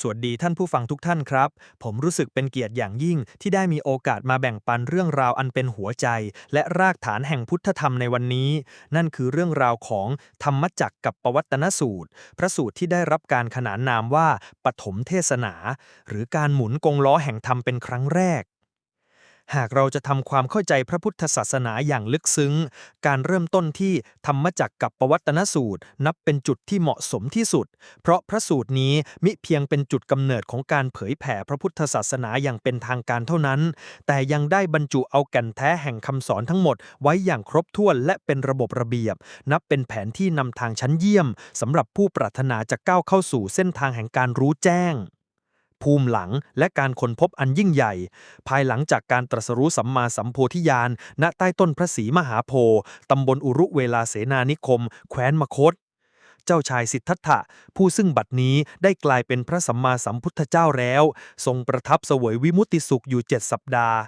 สวัสดีท่านผู้ฟังทุกท่านครับ ผมรู้สึกเป็นเกียรติอย่างยิ่งที่ได้มีโอกาสมาแบ่งปันเรื่องราวอันเป็นหัวใจ และรากฐานแห่งพุทธธรรมในวันนี้ นั่นคือเรื่องราวของธรรมจักรกับปวัตตนสูตร พระสูตรที่ได้รับการขนานนามว่าปฐมเทศนา หรือการหมุนกงล้อแห่งธรรมเป็นครั้งแรก หากเราจะทำความเข้าใจพระพุทธศาสนาอย่างลึกซึ้ง การเริ่มต้นที่ธรรมจักรกับปวัตตนสูตร นับเป็นจุดที่เหมาะสมที่สุด เพราะพระสูตรนี้มิเพียงเป็นจุดกำเนิดของการเผยแผ่พระพุทธศาสนาอย่างเป็นทางการเท่านั้น แต่ยังได้บรรจุเอาแก่นแท้แห่งคำสอนทั้งหมด ไว้อย่างครบถ้วนและเป็นระบบระเบียบ นับเป็นแผนที่นำทางชั้นเยี่ยมสำหรับผู้ปรารถนาจะก้าวเข้าสู่เส้นทางแห่งการรู้แจ้ง ภูมิหลังและการค้นพบอันยิ่งใหญ่ ภายหลังจากการตรัสรู้สัมมาสัมโพธิญาณณใต้ต้นพระศรีมหาโพธิ์ตำบลอุรุเวลาเสนานิคม แคว้นมคต เจ้าชายสิทธัตถะผู้ซึ่งบัดนี้ได้กลายเป็นพระสัมมาสัมพุทธเจ้าแล้ว ทรงประทับเสวยวิมุตติสุขอยู่เจ็ดสัปดาห์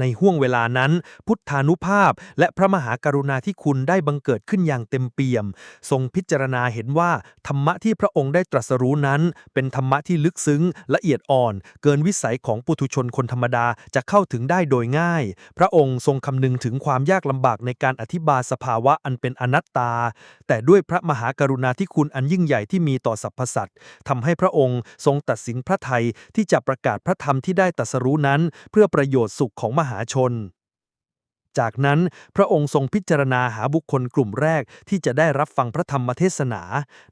ในห่วงเวลานั้น พุทธานุภาพ และพระมหากรุณาธิคุณได้บังเกิดขึ้นอย่างเต็มเปี่ยม ทรงพิจารณาเห็นว่าธรรมะที่พระองค์ได้ตรัสรู้นั้น เป็นธรรมะที่ลึกซึ้งละเอียดอ่อน เกินวิสัยของปุถุชนคนธรรมดาจะเข้าถึงได้โดยง่าย พระองค์ทรงคำนึงถึงความยากลำบากในการอธิบายสภาวะอันเป็นอนัตตา แต่ด้วยพระมหากรุณาธิคุณอันยิ่งใหญ่ที่มีต่อสรรพสัตว์ทำให้พระองค์ทรงตัดสินพระทัยที่จะประกาศพระธรรมที่ได้ตรัสรู้นั้น เพื่อประโยชน์สุขของมหาชน จากนั้นพระองค์ทรงพิจารณาหาบุคคลกลุ่มแรกที่จะได้รับฟังพระธรรมเทศนา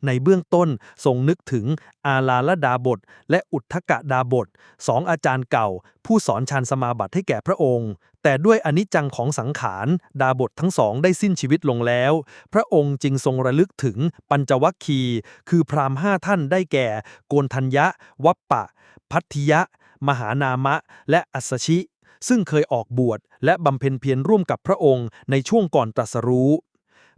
ในเบื้องต้นทรงนึกถึงอาลาลดาบท และอุทธกะดาบทสองอาจารย์เก่า ผู้สอนฌานสมาบัติให้แก่พระองค์ แต่ด้วยอนิจจังของสังขาร ดาบททั้งสองได้สิ้นชีวิตลงแล้ว พระองค์จึงทรงระลึกถึงปัญจวัคคี คือพราหมณ์ห้าท่านได้แก่ โกนทัญญะ วัปปะ พัทธิยะ มหานามะ และอัสสชิ ซึ่งเคยออกบวชและบำเพ็ญเพียรร่วมกับพระองค์ในช่วงก่อนตรัสรู้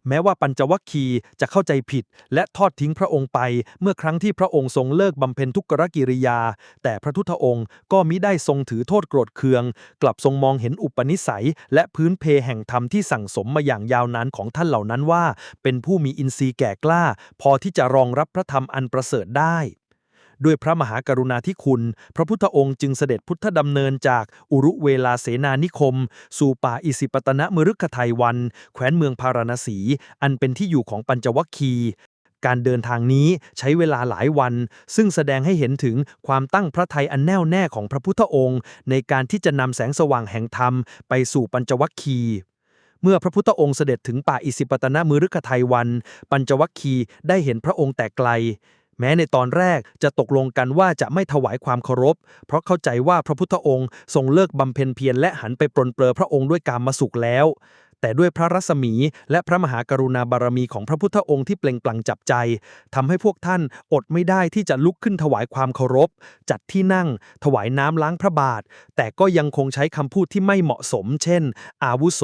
แม้ว่าปัญจวัคคีย์จะเข้าใจผิด และทอดทิ้งพระองค์ไป เมื่อครั้งที่พระองค์ทรงเลิกบำเพ็ญทุกขกิริยา แต่พระทุตองค์ก็มิได้ทรงถือโทษโกรธเคือง กลับทรงมองเห็นอุปนิสัย และพื้นเพแห่งธรรมที่สั่งสมมาอย่างยาวนานของท่านเหล่านั้นว่า เป็นผู้มีอินทรีย์แก่กล้า พอที่จะรองรับพระธรรมอันประเสริฐได้ ด้วยพระมหากรุณาธิคุณ พระพุทธองค์จึงเสด็จพุทธดำเนินจากอุรุเวลาเสนานิคม สู่ป่าอิสิปตนะมฤคไทยวันแคว้นเมืองพาราณสี อันเป็นที่อยู่ของปัญจวัคคีการเดินทางนี้ใช้เวลาหลายวัน ซึ่งแสดงให้เห็นถึงความตั้งพระทัยอันแน่วแน่ของพระพุทธองค์ ในการที่จะนำแสงสว่างแห่งธรรมไปสู่ปัญจวัคคีเมื่อพระพุทธองค์เสด็จถึงป่าอิสิปตนมือฤคไทยวัน ปัญจวัคคีย์ได้เห็นพระองค์แต่ไกล แม้ในตอนแรกจะตกลงกันว่าจะไม่ถวายความเคารพ เพราะเข้าใจว่าพระพุทธองค์ทรงเลิกบำเพ็ญเพียรและหันไปปรนเปรอพระองค์ด้วยการมาสุขแล้ว แต่ด้วยพระรัศมีและพระมหากรุณาบารมีของพระพุทธองค์ที่เปล่งปลั่งจับใจทำให้พวกท่านอดไม่ได้ที่จะลุกขึ้นถวายความเคารพ จัดที่นั่ง ถวายน้ำล้างพระบาท แต่ก็ยังคงใช้คำพูดที่ไม่เหมาะสม เช่น อาวุโส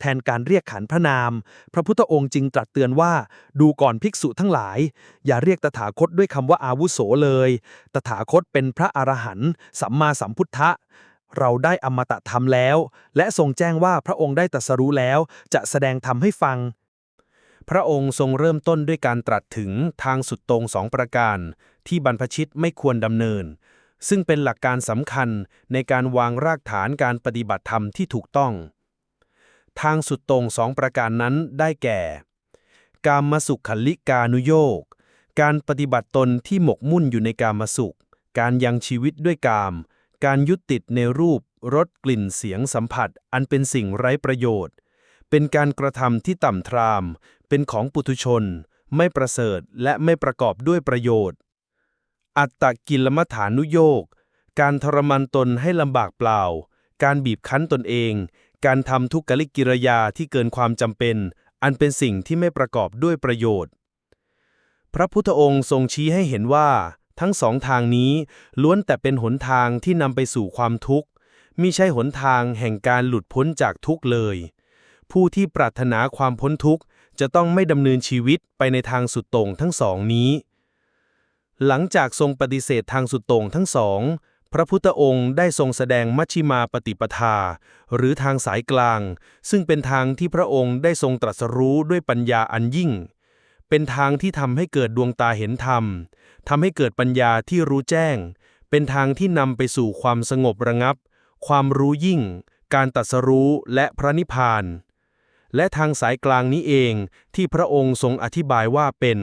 แทนการเรียกขานพระนาม พระพุทธองค์จึงตรัสเตือนว่า ดูก่อนภิกษุทั้งหลาย อย่าเรียกตถาคตด้วยคำว่าอาวุโสเลย ตถาคตเป็นพระอรหันต์สัมมาสัมพุทธะ เราได้อมตะธรรมแล้ว และทรงแจ้งว่าพระองค์ได้ตรัสรู้แล้ว จะแสดงธรรมให้ฟัง พระองค์ทรงเริ่มต้นด้วยการตรัสถึงทางสุดตรงสองประการ ที่บรรพชิตไม่ควรดำเนิน ซึ่งเป็นหลักการสำคัญในการวางรากฐานการปฏิบัติธรรมที่ถูกต้อง ทางสุดตรงสองประการนั้นได้แก่ การมาสุขขลิกานุโยกการปฏิบัติตนที่หมกมุ่นอยู่ในการมาสุข การยังชีวิตด้วยกาม การยึดติดในรูปรสกลิ่นเสียงสัมผัส อันเป็นสิ่งไร้ประโยชน์ เป็นการกระทำที่ต่ำทราม เป็นของปุถุชน ไม่ประเสริฐและไม่ประกอบด้วยประโยชน์ อัตตกิลมัฐานุโยกการทรมานตนให้ลำบากเปล่า การบีบคั้นตนเอง การทำทุกขลิกิริยาที่เกินความจำเป็น อันเป็นสิ่งที่ไม่ประกอบด้วยประโยชน์ พระพุทธองค์ทรงชี้ให้เห็นว่า ทั้งสองทางนี้ล้วนแต่เป็นหนทางที่นำไปสู่ความทุกข์มิใช่หนทางแห่งการหลุดพ้นจากทุกข์เลย ผู้ที่ปรารถนาความพ้นทุกข์จะต้องไม่ดำเนินชีวิตไปในทางสุดโต่งทั้งสองนี้ หลังจากทรงปฏิเสธทางสุดโต่งทั้งสอง พระพุทธองค์ได้ทรงแสดงมัชฌิมาปฏิปทา หรือทางสายกลาง ซึ่งเป็นทางที่พระองค์ได้ทรงตรัสรู้ด้วยปัญญาอันยิ่ง เป็นทางที่ทำให้เกิดดวงตาเห็นธรรมทำให้เกิดปัญญาที่รู้แจ้ง เป็นทางที่นำไปสู่ความสงบระงับ ความรู้ยิ่ง การตรัสรู้และพระนิพพาน และทางสายกลางนี้เองที่พระองค์ทรงอธิบายว่าเป็น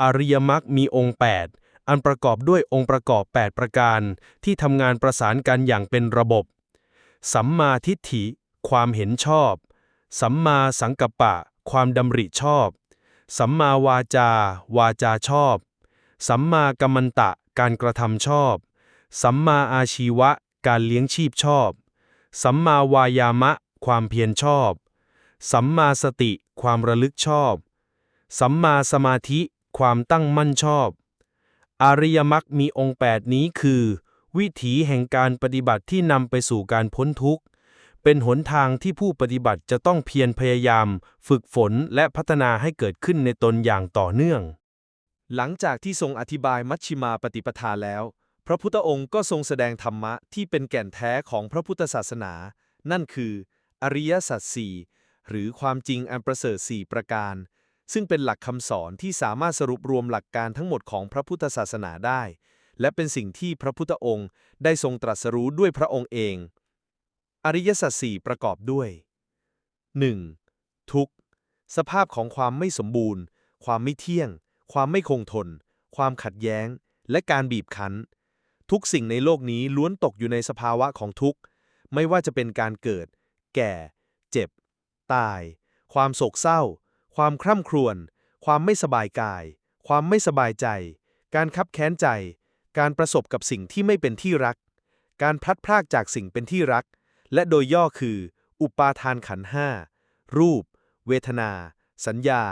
อริยมรรคมีองค์ 8 อันประกอบด้วยองค์ประกอบ 8 ประการ ที่ทำงานประสานกันอย่างเป็นระบบ สัมมาทิฏฐิ ความเห็นชอบ สัมมาสังกัปปะ ความดำริชอบ สัมมาวาจา วาจาชอบ สัมมากัมมันตะ การกระทำชอบ สัมมาอาชีวะ การเลี้ยงชีพชอบ สัมมาวายามะ ความเพียรชอบ สัมมาสติ ความระลึกชอบ สัมมาสมาธิ ความตั้งมั่นชอบ อริยมรรคมีองค์ 8 นี้คือ วิถีแห่งการปฏิบัติที่นำไปสู่การพ้นทุกข์ เป็นหนทางที่ผู้ปฏิบัติจะต้องเพียรพยายาม ฝึกฝนและพัฒนาให้เกิดขึ้นในตนอย่างต่อเนื่อง หลังจากที่ทรงอธิบายมัชชิมาปฏิปทาแล้ว พระพุทธองค์ก็ทรงแสดงธรรมะที่เป็นแก่นแท้ของพระพุทธศาสนา นั่นคือ อริยสัจสี่หรือความจริงอันประเสริฐสี่ประการ ซึ่งเป็นหลักคำสอนที่สามารถสรุปรวมหลักการทั้งหมดของพระพุทธศาสนาได้ และเป็นสิ่งที่พระพุทธองค์ได้ทรงตรัสรู้ด้วยพระองค์เอง อริยสัจสี่ประกอบด้วย 1. ทุกข์ สภาพของความไม่สมบูรณ์ ความไม่เที่ยง ความไม่คงทน ความขัดแย้ง และการบีบคั้น ทุกสิ่งในโลกนี้ล้วนตกอยู่ในสภาวะของทุกข์ ไม่ว่าจะเป็นการเกิด แก่ เจ็บ ตาย ความโศกเศร้า ความคร่ำครวญ ความไม่สบายกาย ความไม่สบายใจ การคับแค้นใจ การประสบกับสิ่งที่ไม่เป็นที่รัก การพลัดพรากจากสิ่งเป็นที่รัก และโดยย่อคือ อุปาทานขันห้ารูป เวทนา สัญญา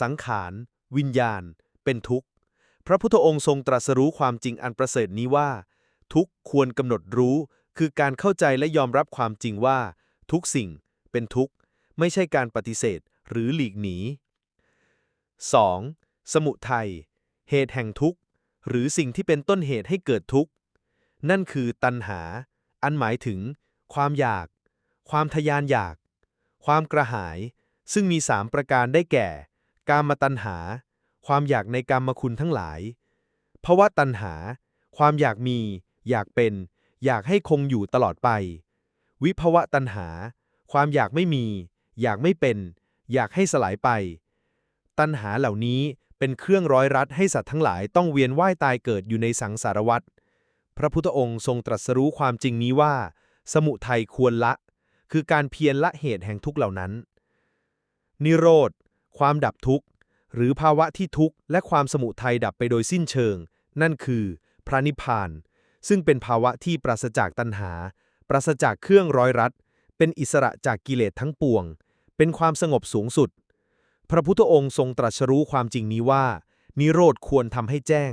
สังขาร วิญญาณ เป็นทุกข์ พระพุทธองค์ทรงตรัสรู้ความจริงอันประเสริฐนี้ว่า ทุกข์ควรกำหนดรู้ คือการเข้าใจและยอมรับความจริงว่า ทุกสิ่ง เป็นทุกข์ ไม่ใช่การปฏิเสธหรือหลีกหนี 2. สมุทัยเหตุแห่งทุกข์ หรือสิ่งที่เป็นต้นเหตุให้เกิดทุกข์ นั่นคือตัณหา อันหมายถึง ความอยาก ความทยานอยาก ความกระหาย ซึ่งมีสามประการได้แก่ กามตัณหา ความอยากในกามคุณทั้งหลายภาวะตัณหา ความอยากมี อยากเป็น อยากให้คงอยู่ตลอดไป วิภวะตัณหา ความอยากไม่มี อยากไม่เป็น อยากให้สลายไป ตัณหาเหล่านี้เป็นเครื่องร้อยรัดให้สัตว์ทั้งหลายต้องเวียนว่ายตายเกิดอยู่ในสังสารวัฏพระพุทธองค์ทรงตรัสรู้ความจริงนี้ว่า สมุทัยควรละ คือการเพียรละเหตุแห่งทุกเหล่านั้น นิโรธ ความดับทุกข์ หรือภาวะที่ทุกข์และความสมุทัยดับไปโดยสิ้นเชิง นั่นคือ พระนิพพาน ซึ่งเป็นภาวะที่ปราศจากตัณหา ปราศจากเครื่องร้อยรัด เป็นอิสระจากกิเลสทั้งปวง เป็นความสงบสูงสุด พระพุทธองค์ทรงตรัสรู้ความจริงนี้ว่า นิโรธควรทำให้แจ้ง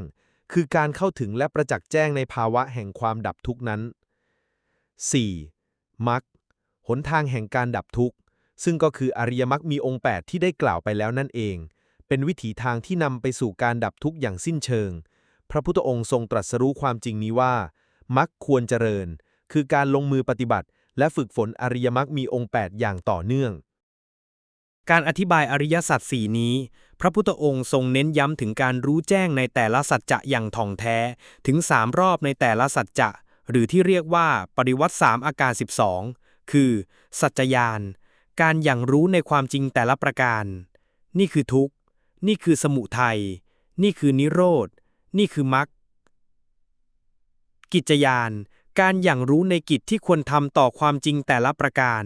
คือการเข้าถึงและประจักษ์แจ้งในภาวะแห่งความดับทุกข์นั้น 4. มรรคหนทางแห่งการดับทุกข์ ซึ่งก็คืออริยมรรคมีองค์ 8 ที่ได้กล่าวไปแล้วนั่นเอง เป็นวิถีทางที่นำไปสู่การดับทุกข์อย่างสิ้นเชิง พระพุทธองค์ทรงตรัสรู้ความจริงนี้ว่ามรรคควรเจริญ คือการลงมือปฏิบัติ และฝึกฝนอริยมรรคมีองค์ 8 อย่างต่อเนื่อง การอธิบายอริยสัจสี่นี้ พระพุทธองค์ทรงเน้นย้ำถึงการรู้แจ้งในแต่ละสัจจะอย่างถ่องแท้ ถึง3รอบในแต่ละสัจจะ หรือที่เรียกว่าปริวัติ 3 อาการ 12 คือ สัจจญาณการอย่างรู้ในความจริงแต่ละประการ นี่คือทุกข์ นี่คือสมุทัย นี่คือนิโรธ นี่คือมรรค กิจญาณการอย่างรู้ในกิจที่ควรทำต่อความจริงแต่ละประการ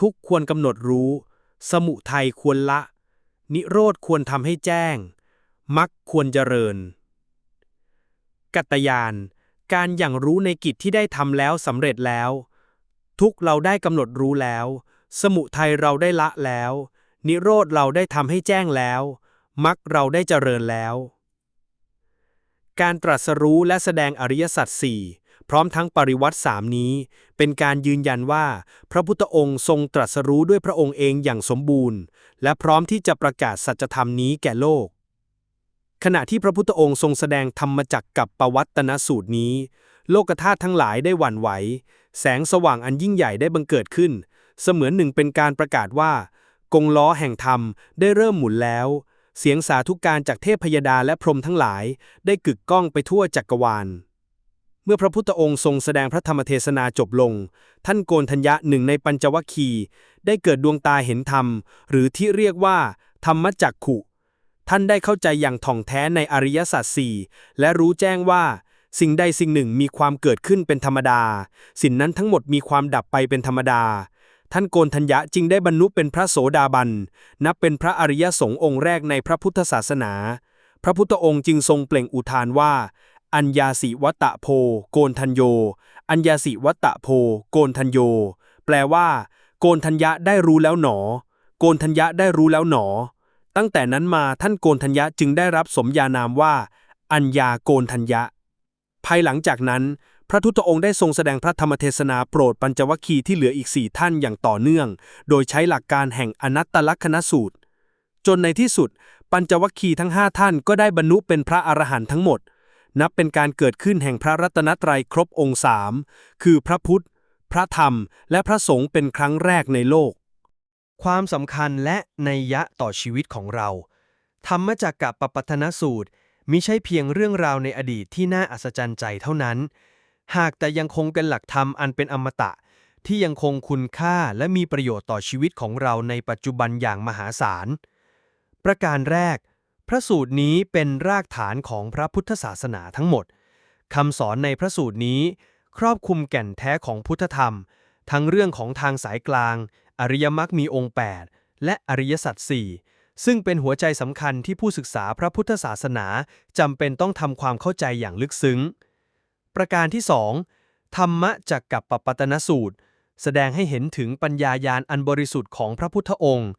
ทุกควรกำหนดรู้ สมุทัยควรละ นิโรธควรทำให้แจ้ง มรรคควรเจริญ กัตตยาน การอย่างรู้ในกิจที่ได้ทำแล้วสำเร็จแล้ว ทุกเราได้กำหนดรู้แล้ว สมุทัยเราได้ละแล้ว นิโรธเราได้ทำให้แจ้งแล้วมรรคเราได้เจริญแล้ว การตรัสรู้และแสดงอริยสัจสี่พร้อมทั้งปริวัติสามนี้ เป็นการยืนยันว่า พระพุทธองค์ทรงตรัสรู้ด้วยพระองค์เองอย่างสมบูรณ์ และพร้อมที่จะประกาศสัจธรรมนี้แก่โลก ขณะที่พระพุทธองค์ทรงแสดงธรรมจักรกับปวัตตนสูตรนี้ โลกธาตุทั้งหลายได้หวั่นไหว แสงสว่างอันยิ่งใหญ่ได้บังเกิดขึ้น เสมือนหนึ่งเป็นการประกาศว่า กงล้อแห่งธรรมได้เริ่มหมุนแล้ว เสียงสาธุการจากเทพพยดาและพรหมทั้งหลาย ได้กึกก้องไปทั่วจักรวาล เมื่อพระพุทธองค์ทรงแสดงพระธรรมเทศนาจบลง ท่านโกนทัญญะหนึ่งในปัญจวัคคีย์ได้เกิดดวงตาเห็นธรรม หรือที่เรียกว่า ธรรมจักขุ ท่านได้เข้าใจอย่างถ่องแท้ในอริยสัจสี่และรู้แจ้งว่า สิ่งใดสิ่งหนึ่งมีความเกิดขึ้นเป็นธรรมดา สิ่งนั้นทั้งหมดมีความดับไปเป็นธรรมดา ท่านโกนทัญญะจึงได้บรรลุเป็นพระโสดาบัน นับเป็นพระอริยสงฆ์องค์แรกในพระพุทธศาสนา พระพุทธองค์จึงทรงเปล่งอุทานว่า อัญญาสิวัตะโพ โกนทัญโย อัญญาสิวัตตะโพ โกนทัญโย แปลว่า โกนทัญญะได้รู้แล้วหนอ โกนทัญญะได้รู้แล้วหนอ ตั้งแต่นั้นมาท่านโกนทัญญะจึงได้รับสมญานามว่า อัญญาโกนทัญญะ ภายหลังจากนั้น พระพุทธองค์ได้ทรงแสดงพระธรรมเทศนาโปรดปัญจวัคคีย์ที่เหลืออีกสี่ท่านอย่างต่อเนื่อง โดยใช้หลักการแห่งอนัตตลักษณสูตร จนในที่สุด ปัญจวัคคีย์ทั้งห้าท่านก็ได้บรรลุเป็นพระอรหันต์ทั้งหมด นับเป็นการเกิดขึ้นแห่งพระรัตนตรัยครบองค์สามคือพระพุทธ พระธรรม และพระสงฆ์เป็นครั้งแรกในโลก ความสำคัญและในยยะต่อชีวิตของเรา ธรรมจักกะปปัตนสูตรมิใช่เพียงเรื่องราวในอดีตที่น่าอัศจรรย์ใจเท่านั้น หากแต่ยังคงเป็นหลักธรรมอันเป็นอมตะ ที่ยังคงคุณค่าและมีประโยชน์ต่อชีวิตของเราในปัจจุบันอย่างมหาศาล ประการแรก พระสูตรนี้เป็นรากฐานของพระพุทธศาสนาทั้งหมดคำสอนในพระสูตรนี้ ครอบคลุมแก่นแท้ของพุทธธรรม ทั้งเรื่องของทางสายกลาง อริยมรรคมีองค์ 8 และอริยสัจสี่ซึ่งเป็นหัวใจสำคัญที่ผู้ศึกษาพระพุทธศาสนาจำเป็นต้องทำความเข้าใจอย่างลึกซึ้ง ประการที่ 2 ธรรมะจักกับปปัตนสูตร แสดงให้เห็นถึงปัญญายาณอันบริสุทธิ์ของพระพุทธองค์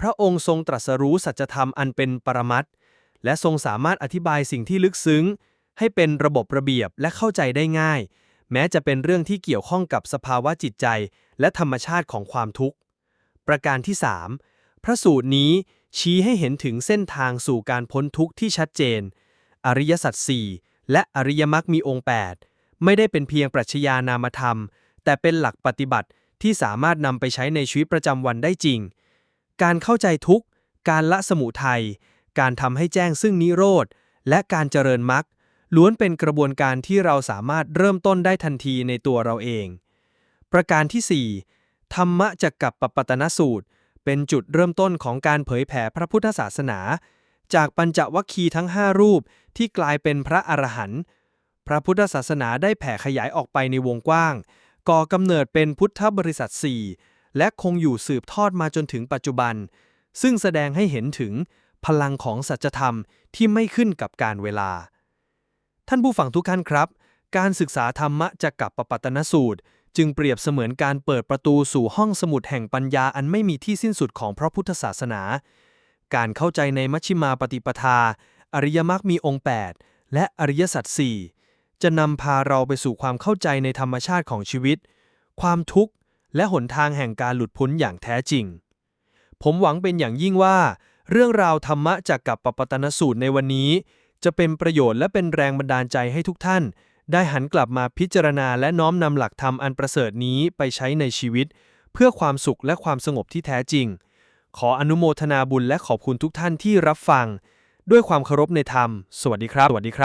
พระองค์ทรงตรัสรู้สัจธรรมอันเป็นปรมัตถ์และทรงสามารถอธิบายสิ่งที่ลึกซึ้ง ให้เป็นระบบระเบียบและเข้าใจได้ง่าย แม้จะเป็นเรื่องที่เกี่ยวข้องกับสภาวะจิตใจ และธรรมชาติของความทุกข์ ประการที่ 3 พระสูตรนี้ชี้ให้เห็นถึงเส้นทางสู่การพ้นทุกข์ที่ชัดเจน อริยสัจสี่และอริยมรรคมีองค์ 8 ไม่ได้เป็นเพียงปรัชญานามธรรม แต่เป็นหลักปฏิบัติที่สามารถนำไปใช้ในชีวิตประจำวันได้จริง การเข้าใจทุกข์ การละสมุทัย การทำให้แจ้งซึ่งนิโรธ และการเจริญมรรค ล้วนเป็นกระบวนการที่เราสามารถเริ่มต้นได้ทันทีในตัวเราเอง ประการที่ 4 ธรรมะจักกับปปัตตนสูตร เป็นจุดเริ่มต้นของการเผยแผ่พระพุทธศาสนา จากปัญจวัคคีย์ทั้ง 5 รูปที่กลายเป็นพระอรหันต์พระพุทธศาสนาได้แผ่ขยายออกไปในวงกว้าง ก่อกำเนิดเป็นพุทธบริษัท 4 และคงอยู่สืบทอดมาจนถึงปัจจุบัน ซึ่งแสดงให้เห็นถึงพลังของสัจธรรมที่ไม่ขึ้นกับการเวลา ท่านผู้ฟังทุกท่านครับ การศึกษาธรรมะจักกับปปัตตนสูตร จึงเปรียบเสมือนการเปิดประตูสู่ห้องสมุดแห่งปัญญาอันไม่มีที่สิ้นสุดของพระพุทธศาสนา การเข้าใจในมัชฌิมาปฏิปทา อริยมรรคมีองค์ 8 และอริยสัจสี่จะนำพาเราไปสู่ความเข้าใจในธรรมชาติของชีวิต ความทุกข์ และหนทางแห่งการหลุดพ้นอย่างแท้จริง ผมหวังเป็นอย่างยิ่งว่า เรื่องราวธรรมะจากกับปปัตนสูตรในวันนี้ จะเป็นประโยชน์และเป็นแรงบันดาลใจให้ทุกท่าน ได้หันกลับมาพิจารณาและน้อมนำหลักธรรมอันประเสริฐนี้ไปใช้ในชีวิต เพื่อความสุขและความสงบที่แท้จริง ขออนุโมทนาบุญและขอบคุณทุกท่านที่รับฟัง ด้วยความเคารพในธรรม สวัสดีครับสวัสดีครับ